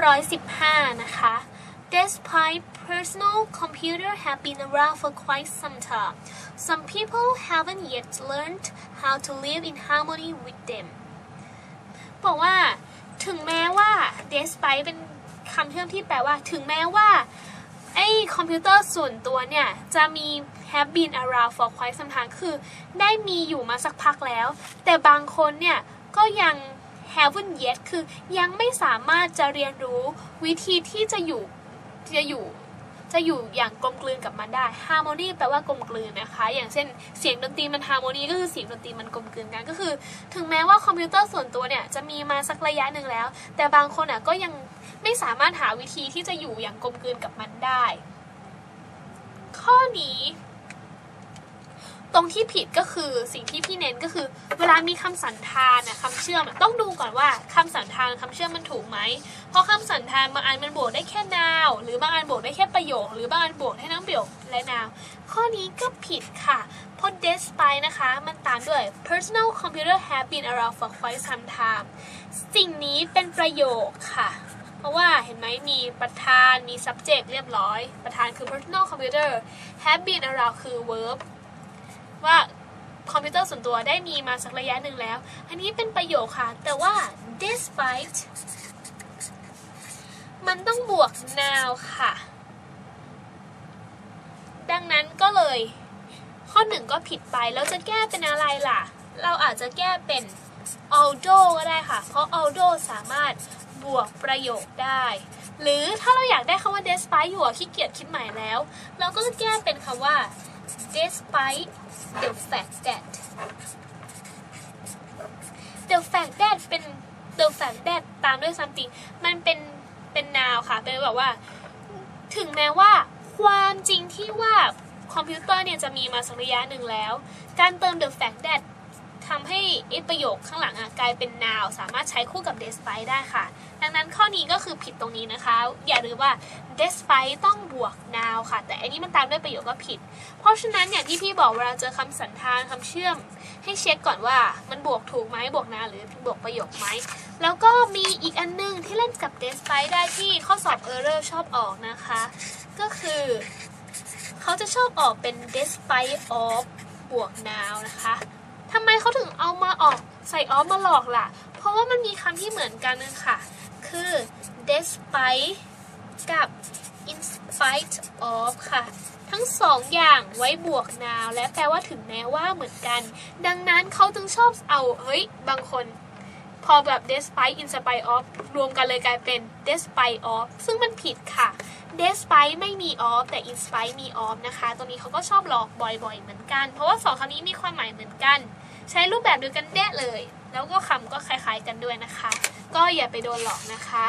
115 นะคะ Despite personal computer have been around for quite some time, some people haven't yet learned how to live in harmony with them. บอกว่า ถึงแม้ว่า despite เป็นคำเชื่อมที่แปลว่า ถึงแม้ว่า ไอ้คอมพิวเตอร์ส่วนตัวเนี่ย จะมี have been around for quite some time คือ ได้มีอยู่มาสักพักแล้ว แต่บางคนเนี่ย ก็ยัง haven't yet คือยังไม่สามารถจะเรียนรู้วิธีที่จะอยู่จะอยู่จะอยู่อย่างกลมกลืนกับมันได้ harmony แปลว่ากลมกลืนนะคะ อย่างเช่นเสียงดนตรีมัน harmony ก็คือเสียงดนตรีมันกลมกลืนกัน ก็คือ ถึงแม้ว่าคอมพิวเตอร์ส่วนตัวเนี่ยจะมีมาสักระยะหนึ่งแล้ว แต่บางคนอะก็ยังไม่สามารถหาวิธีที่จะอยู่อย่างกลมกลืนกับมันได้ ข้อนี้ รงที่ผิดก็คือสิ่งที่พี่เน้นก็คือ เวลามีคำสันธานอะคำเชื่อมต้องดูก่อนว่าคำสันธานคำเชื่อมมันถูกไหมเพราะคำสันธานบางอันมันบวกได้แค่นาว หรือบางอันบวกได้แค่ประโยค หรือบางอันบวกได้ทั้งประโยคและนาว ข้อนี้ก็ผิดค่ะเพราะ despite นะคะ มันตามด้วย personal computer have been around for quite some time สิ่งนี้เป็นประโยคค่ะ เพราะว่าเห็นไหมมีประธานมี subject เรียบร้อย ประธานคือ personal computer have been around คือ verb ว่าคอมพิวเตอร์ส่วนตัวได้มีมาสักระยะหนึ่งแล้ว อันนี้เป็นประโยคค่ะ แต่ว่า despite มันต้องบวก now ค่ะ ดังนั้นก็เลย ข้อหนึ่งก็ผิดไป แล้วจะแก้เป็นอะไรล่ะ เราอาจจะแก้เป็น although ก็ได้ค่ะ เพราะ although สามารถบวกประโยคได้ หรือถ้าเราอยากได้คำว่า despite อยู่อะขี้เกียจคิดใหม่แล้ว เราก็จะแก้เป็นคำว่า despite the fact that the fact that เป็น the fact that ตามด้วย something มันเป็นเป็น noun ค่ะ เป็นแบบว่า ถึงแม้ว่า ความจริงที่ว่าคอมพิวเตอร์เนี่ยจะมีมาสักระยะหนึ่งแล้ว การเติม the fact that ทำให้ไอประโยคข้างหลังอะกลายเป็น noun สามารถใช้คู่กับ despite ได้ค่ะ ดังนั้นข้อนี้ก็คือผิดตรงนี้นะคะ อย่าลืมว่า despite ต้องบวก noun ค่ะ แต่อันนี้มันตามด้วยประโยคก็ผิด เพราะฉะนั้นอย่างที่พี่บอกเวลาเจอคำสันธานคำเชื่อม ให้เช็คก่อนว่ามันบวกถูกไหมบวก noun หรือบวกประโยคไหม แล้วก็มีอีกอันหนึงที่เล่นกับ despite ได้ที่ข้อสอบ error ชอบออกนะคะ ก็คือเขาจะชอบออกเป็น despite of บวก now นะคะทำไมเขาถึงเอามาออกใส่ of มาหลอกล่ะ เพราะว่ามันมีคำที่เหมือนกันนึงค่ะ คือ despite กับ in spite of ค่ะ ทั้งสองอย่างไว้บวก now และแปลว่าถึงแม้ว่าเหมือนกัน ดังนั้นเขาจึงชอบเอา เฮ้ย บางคน พอแบบ despite in spite of รวมกันเลยกลายเป็น despite of ซึ่งมันผิดค่ะ despite ไม่มี of แต่ in spite มี of นะคะ ตัวนี้เขาก็ชอบหลอกบ่อยๆ เหมือนกัน เพราะว่าสองคำนี้มีความหมายเหมือนกัน ใช้รูปแบบเดียวกันแด้เลย แล้วก็คำก็คล้ายๆกันด้วยนะคะ ก็อย่าไปโดนหลอกนะคะ